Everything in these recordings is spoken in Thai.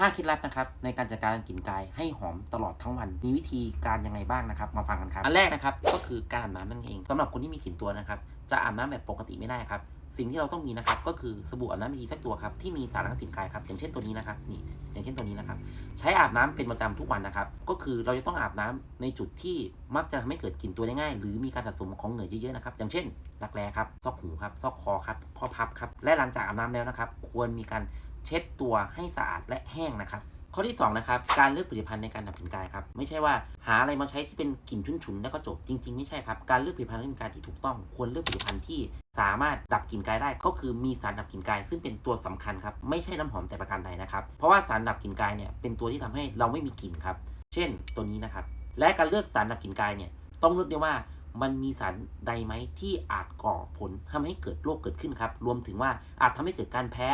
5เคล็ดลับนะครับในการจัดการกลิ่นกายให้หอมตลอดทั้งวัน มีวิธีการยังไงบ้างนะครับ มาฟังกันครับ อันแรกนะครับก็คือการอาบน้ำนั่นเองสำหรับคนที่มีกลิ่นตัวนะครับ จะอาบน้ำแบบปกติไม่ได้ครับ สิ่งที่เราต้องมีนะครับก็คือสบู่อาบน้ำดีสักตัวครับที่มีสารล้างกลิ่นกายครับอย่างเช่นตัวนี้นะครับนี่อย่างเช่นตัวนี้นะครับ ใช้อาบน้ำเป็นประจำทุกวันนะครับ ก็คือเราจะต้องอาบน้ำในจุดที่มักจะทำให้เกิดกลิ่นตัวได้ง่าย หรือมีการสะสมของเหงื่อเยอะๆนะครับ อย่างเช่นรักแร้ครับ ซอกหูครับ ซอกคอครับ ข้อพับครับ และหลังจากอาบน้ำแล้วนะครับ ควรมีการ เช็ดตัวให้สะอาดและแห้งนะครับ ข้อที่2นะครับการเลือกผลิตภัณฑ์ในการดับกลิ่นกายครับไม่ใช่ว่าหาอะไรมาใช้ที่เป็นกลิ่นฉุนๆแล้วก็จบจริง ๆ ไม่ใช่ครับการเลือกผลิตภัณฑ์ดับกลิ่นกายที่ถูกต้องควรเลือกผลิตภัณฑ์ที่สามารถดับกลิ่นกายได้ก็คือมีสารดับกลิ่นกาย ซึ่งเป็นตัวสำคัญครับไม่ใช่น้ำหอมแต่ประการใดนะครับเพราะว่าสารดับกลิ่นกายเนี่ยเป็นตัวที่ทำให้เราไม่มีกลิ่นครับเช่นตัวนี้นะครับและการเลือกสารดับกลิ่นกายเนี่ยต้องเลือกด้วยว่ามันมีสารใดไหมที่อาจก่อผลทำให้เกิดโรคเกิดขึ้นครับ รวมถึงว่าอาจทำให้เกิดการแพ้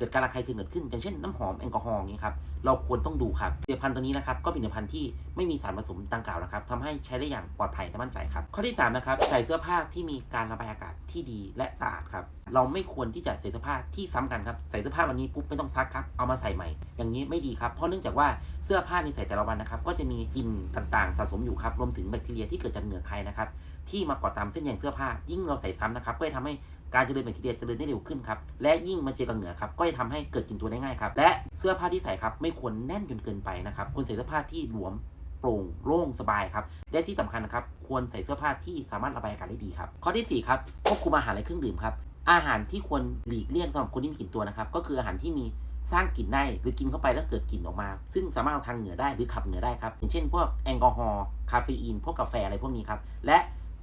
เกิดการระคายเคืองเกิดขึ้น อย่างเช่นน้ำหอมแอลกอฮอล์อย่างนี้ครับเราควรต้องดูครับผลิตภัณฑ์ตัวนี้นะครับก็เป็นผลิตภัณฑ์ที่ไม่มีสารผสมดังกล่าวนะครับทำให้ใช้ได้อย่างปลอดภัยและมั่นใจครับ ข้อที่3นะครับใส่เสื้อผ้าที่มีการระบายอากาศที่ดีและสะอาดครับเราไม่ควรที่จะใส่เสื้อผ้าที่ซ้ำกันครับใส่เสื้อผ้าวันนี้ปุ๊บไม่ต้องซักครับเอามาใส่ใหม่ อย่างนี้ไม่ดีครับเพราะเนื่องจากว่าเสื้อผ้าที่ใส่แต่ละวันนะครับก็จะมีกลิ่นต่างๆ สะสมอยู่ครับรวมถึงแบคทีเรียที่เกิดจากเหงื่อใครนะครับที่มาเกาะตามเส้นใยเสื้อผ้า ยิ่งเราใส่ซ้ำนะครับก็จะทำให้การเจริญแบคทีเรียเจริญได้เร็วขึ้นครับและยิ่งมาเจอกับเหงื่อครับก็จะทำให้เกิดกลิ่นตัวได้ง่ายครับและเสื้อผ้าที่ใส่ครับไม่ควรแน่นจนเกินไปนะครับควรใส่เสื้อผ้าที่หลวมโปร่งโล่งสบายครับและที่สำคัญนะครับควรใส่เสื้อผ้าที่สามารถระบายอากาศได้ดีครับข้อที่4ครับควบคุมอาหารและเครื่องดื่มครับอาหารที่ควรหลีกเลี่ยงสำหรับคนที่มีกลิ่นตัวนะครับก็คืออาหารที่มีสร้างกลิ่นได้หรือกินเข้าไปแล้วเกิดกลิ่นออกมา ซึ่งสามารถเอาทางเหงื่อได้หรือขับเหงื่อได้ครับอย่างเช่น พวกแอลกอฮอล์คาเฟอีนพวกกาแฟอะไรพวกนี้ครับและ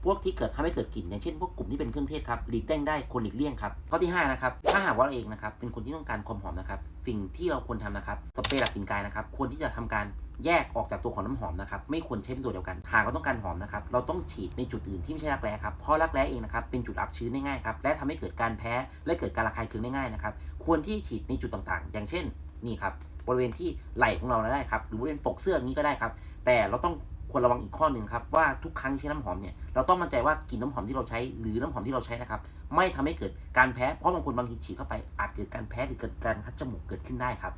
วกที่เกิดทำให้เกิดกลิ่นอย่างเช่นพวกกลุ่มที่เป็นเครื่องเทศครับหลีกเลี่ยงได้ควรหลีกเลี่ยงครับข้อที่5นะครับถ้าหากว่าเราเองนะครับเป็นคนที่ต้องการความหอมนะครับสิ่งที่เราควรทำนะครับสเปรย์ดับกลิ่นกายนะครับควรที่จะทำการแยกออกจากตัวของน้ำหอมนะครับไม่ควรใช้เป็นตัวเดียวกันหากเราต้องการหอมนะครับเราต้องฉีดในจุดอื่นที่ไม่ใช่รักแร้ครับเพราะรักแร้เองนะครับเป็นจุดอับชื้นได้ง่ายครับและทำให้เกิดการแพ้และเกิดการระคายเคืองได้ง่ายนะครับควรที่ฉีดในจุดต่างๆ อย่างเช่นนี่ครับบริเวณที่ไหล่ของเราได้ครับ หรือบริเวณปกเสื้อนี้ก็ได้ครับ แต่เราต้อง ควรระวังอีกข้อหนึ่งครับว่าทุกครั้งที่ใช้น้ำหอมเนี่ยเราต้องมั่นใจว่ากลิ่นน้ำหอมที่เราใช้หรือน้ำหอมที่เราใช้นะครับไม่ทำให้เกิดการแพ้เพราะบางคนบางทีฉีดเข้าไปอาจเกิดการแพ้หรือเกิดการคัดจมูกเกิดขึ้นได้ครับ